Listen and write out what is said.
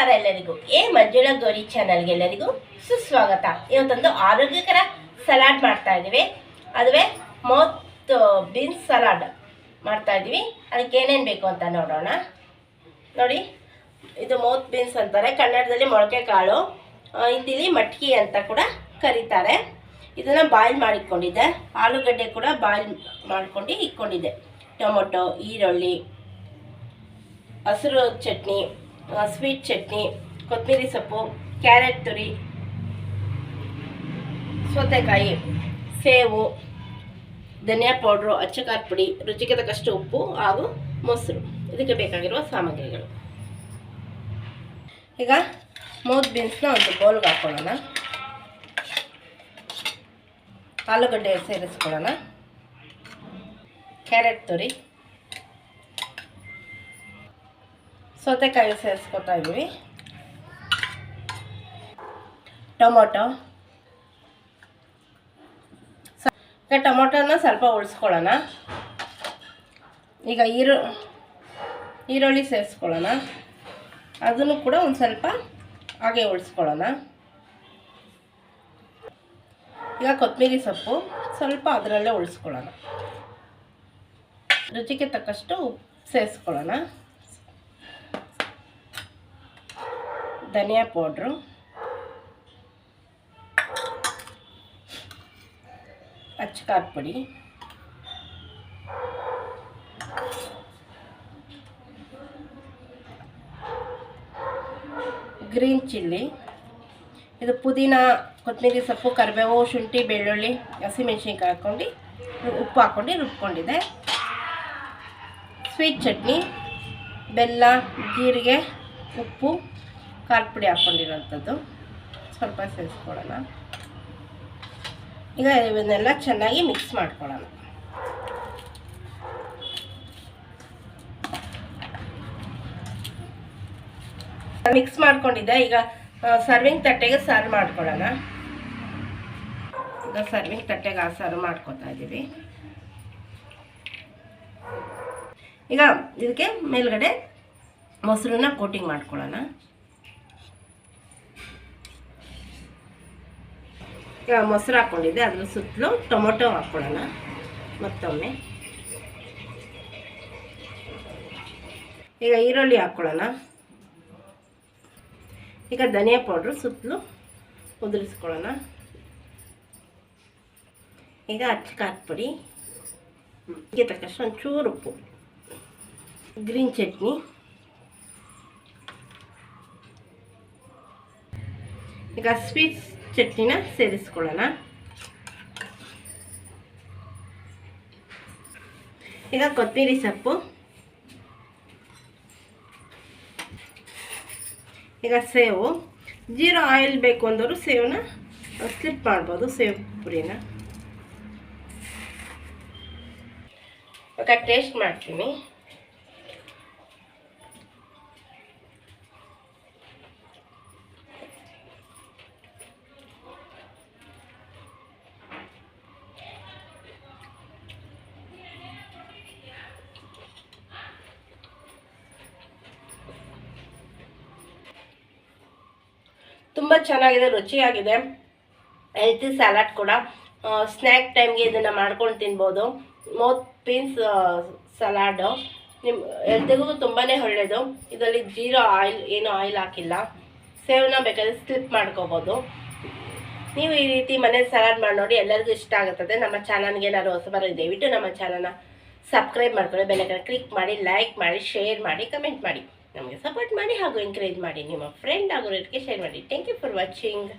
ನಮಸ್ಕಾರ ಎಲ್ಲರಿಗೂ ಎ ಮಂಜುಳಾ ಗೌರಿ ಚಾನಲ್ಗೆ ಎಲ್ಲರಿಗೂ ಸುಸ್ವಾಗತ. ಇವತ್ತೊಂದು ಆರೋಗ್ಯಕರ ಸಲಾಡ್ ಮಾಡ್ತಾ ಇದ್ದೀವಿ. ಅದುವೇ ಮೌತ್ ಬೀನ್ಸ್ ಸಲಾಡ್ ಮಾಡ್ತಾ ಇದ್ದೀವಿ. ಅದಕ್ಕೆ ಏನೇನು ಬೇಕು ಅಂತ ನೋಡೋಣ. ನೋಡಿ, ಇದು ಮೌತ್ ಬೀನ್ಸ್ ಅಂತಾರೆ. ಕನ್ನಡದಲ್ಲಿ ಮೊಳಕೆ ಕಾಳು ಹಿಂದಿಲಿ ಮಟ್ಕಿ ಅಂತ ಕೂಡ ಕರೀತಾರೆ. ಇದನ್ನು ಬಾಯ್ಲ್ ಮಾಡಿಕೊಂಡಿದ್ದೆ. ಆಲೂಗಡ್ಡೆ ಕೂಡ ಬಾಯ್ಲ್ ಮಾಡ್ಕೊಂಡು ಇಟ್ಕೊಂಡಿದ್ದೆ. ಟೊಮೊಟೊ, ಈರುಳ್ಳಿ, ಹಸಿರು ಚಟ್ನಿ ಸ್ವೀಟ್ ಚಟ್ನಿ ಕೊತ್ತಂಬರಿ ಸೊಪ್ಪು ಕ್ಯಾರೆಟ್ ತುರಿ, ಸೌತೆಕಾಯಿ, ಸೇವು, ಧನಿಯಾ ಪೌಡ್ರು ಅಚ್ಚಕಾರ ಪುಡಿ, ರುಚಿಗೆ ತಕ್ಕಷ್ಟು ಉಪ್ಪು ಹಾಗೂ ಮೊಸರು. ಇದಕ್ಕೆ ಬೇಕಾಗಿರುವ ಸಾಮಗ್ರಿಗಳು. ಈಗ ಮೂತ್ ಬೀನ್ಸ್ನ ಒಂದು ಬೌಲ್ಗೆ ಹಾಕ್ಕೊಳ್ಳೋಣ ಆಲೂಗಡ್ಡೆ ಸೇರಿಸ್ಕೊಳ್ಳೋಣ. ಕ್ಯಾರೆಟ್ ತುರಿ. ಸೌತೆಕಾಯಿ ಸೇರಿಸ್ಕೊತಾ ಇದ್ದೀವಿ ಟೊಮೊಟೊ. ಈಗ ಟೊಮೊಟೊನ ಸ್ವಲ್ಪ ಉಳಿಸ್ಕೊಳ್ಳೋಣ. ಈಗ ಈರು, ಈರುಳ್ಳಿ ಸೇರಿಸ್ಕೊಳ್ಳೋಣ. ಅದನ್ನು ಕೂಡ ಒಂದು ಸ್ವಲ್ಪ ಹಾಗೆ ಉಳಿಸ್ಕೊಳ್ಳೋಣ. ಈಗ ಕೊತ್ತಂಬರಿ ಸೊಪ್ಪು ಸ್ವಲ್ಪ ಅದರಲ್ಲೇ ಉಳಿಸ್ಕೊಳ್ಳೋಣ. ರುಚಿಗೆ ತಕ್ಕಷ್ಟು ಉಪ್ಪು ಸೇರಿಸ್ಕೊಳ್ಳೋಣ. ಧನಿಯಾ ಪೌಡ್ರು. ಅಚ್ಚಕಾರ ಪುಡಿ. Green chilli. ಇದು ಪುದೀನ, ಕೊತ್ತಂಬರಿ ಸೊಪ್ಪು, ಕರಿಬೇವು, ಶುಂಠಿ, ಬೆಳ್ಳುಳ್ಳಿ, ಹಸಿಮೆಣ್ಸಿನ್ಕಾಯಿ ಹಾಕ್ಕೊಂಡು ಉಪ್ಪು ಹಾಕ್ಕೊಂಡು ರುಬ್ಕೊಂಡಿದ್ದೆ. ಸ್ವೀಟ್ ಚಟ್ನಿ, ಬೆಲ್ಲ, ಜೀರಿಗೆ, ಉಪ್ಪು ಖಾರ ಪುಡಿ ಹಾಕ್ಕೊಂಡಿರೋಂಥದ್ದು ಸ್ವಲ್ಪ ಸೇರಿಸ್ಕೊಳ್ಳೋಣ. ಈಗ ಇವನ್ನೆಲ್ಲ ಚೆನ್ನಾಗಿ ಮಿಕ್ಸ್ ಮಾಡ್ಕೊಳ್ಳೋಣ. ಮಿಕ್ಸ್ ಮಾಡ್ಕೊಂಡಿದ್ದೆ. ಈಗ ಸರ್ವಿಂಗ್ ತಟ್ಟೆಗೆ ಸರ್ವ್ ಮಾಡ್ಕೊಳ್ಳೋಣ. ಈಗ ಸರ್ವಿಂಗ್ ತಟ್ಟೆಗೆ ಸರ್ವ್ ಮಾಡ್ಕೊತಾ ಇದ್ದೀವಿ. ಈಗ ಇದಕ್ಕೆ ಮೇಲ್ಗಡೆ ಮೊಸರನ್ನ ಕೋಟಿಂಗ್ ಮಾಡ್ಕೊಳ್ಳೋಣ. ಮೊಸರು ಹಾಕ್ಕೊಂಡಿದ್ದೆ ಅದ್ರ ಸುತ್ತಲೂ ಟೊಮೊಟೊ ಹಾಕ್ಕೊಳ್ಳೋಣ ಮತ್ತೊಮ್ಮೆ. ಈಗ ಈರುಳ್ಳಿ ಹಾಕ್ಕೊಳ್ಳೋಣ ಈಗ ಧನಿಯಾ ಪೌಡ್ರು ಸುತ್ತಲೂ ಉದುರಿಸ್ಕೊಳ್ಳೋಣ. ಈಗ ಅಚ್ಚಕಾರ ಪುಡಿ ಇದಕ್ಕೆ ತಕ್ಕಷ್ಟು ಒಂಚೂರು ಉಪ್ಪು, ಗ್ರೀನ್ ಚಟ್ನಿ. ಈಗ ಸ್ವೀಟ್ ಚಟ್ನಿನ ಸೇರಿಸ್ಕೊಳ್ಳೋಣ. ಈಗ ಕೊತ್ತಂಬರಿ ಸೊಪ್ಪು. ಈಗ ಸೇವು. ಜೀರೋ ಆಯಿಲ್ ಬೇಕು ಅಂದವರು ಸೇವನ್ನ ಸ್ಲಿಪ್ ಮಾಡ್ಬೋದು, ಸೇವ್ ಪುರಿನ. ಇವಾಗ ಟೇಸ್ಟ್ ಮಾಡ್ತೀನಿ. ತುಂಬ ಚೆನ್ನಾಗಿದೆ, ರುಚಿಯಾಗಿದೆ. ಹೆಲ್ತಿ ಸ್ಯಾಲಡ್ ಕೂಡ. ಸ್ನ್ಯಾಕ್ ಟೈಮ್ಗೆ ಇದನ್ನು ಮಾಡ್ಕೊಂಡು ತಿನ್ಬೋದು. ಮೋತ್ ಪೀನ್ಸ್ ಸಲಾಡು ನಿಮ್ಮ ಹೆಲ್ತಿಗೂ ತುಂಬಾ ಒಳ್ಳೆಯದು ಇದರಲ್ಲಿ ಜೀರೋ ಆಯಿಲ್ ಏನು ಆಯಿಲ್ ಹಾಕಿಲ್ಲ. ಸೇವನ್ನ ಬೇಕಾದರೆ ಸ್ಲಿಪ್ ಮಾಡ್ಕೋಬೋದು. ನೀವು ಈ ರೀತಿ ಮನೆ ಸಲಾಡ್ ಮಾಡಿ ನೋಡಿ ಎಲ್ಲರಿಗೂ ಇಷ್ಟ ಆಗುತ್ತದೆ. ನಮ್ಮ ಚಾನಲ್ಗೆ ಏನಾದ್ರು ಹೊಸಬರ ದಯವಿಟ್ಟು ನಮ್ಮ ಚಾನಲ್ನ ಸಬ್ಸ್ಕ್ರೈಬ್ ಮಾಡ್ಕೊಳ್ಳಿ. ಬೆಲೆಗಳ ಕ್ಲಿಕ್ ಮಾಡಿ ಲೈಕ್ ಮಾಡಿ ಶೇರ್ ಮಾಡಿ ಕಮೆಂಟ್ ಮಾಡಿ. ನಮಗೆ ಸಪೋರ್ಟ್ ಮಾಡಿ ಹಾಗೂ ಎನ್ಕರೇಜ್ ಮಾಡಿ. ನಿಮ್ಮ ಫ್ರೆಂಡ್ ಆಗೋರಿಗೆ ಶೇರ್ ಮಾಡಿ. Thank you for watching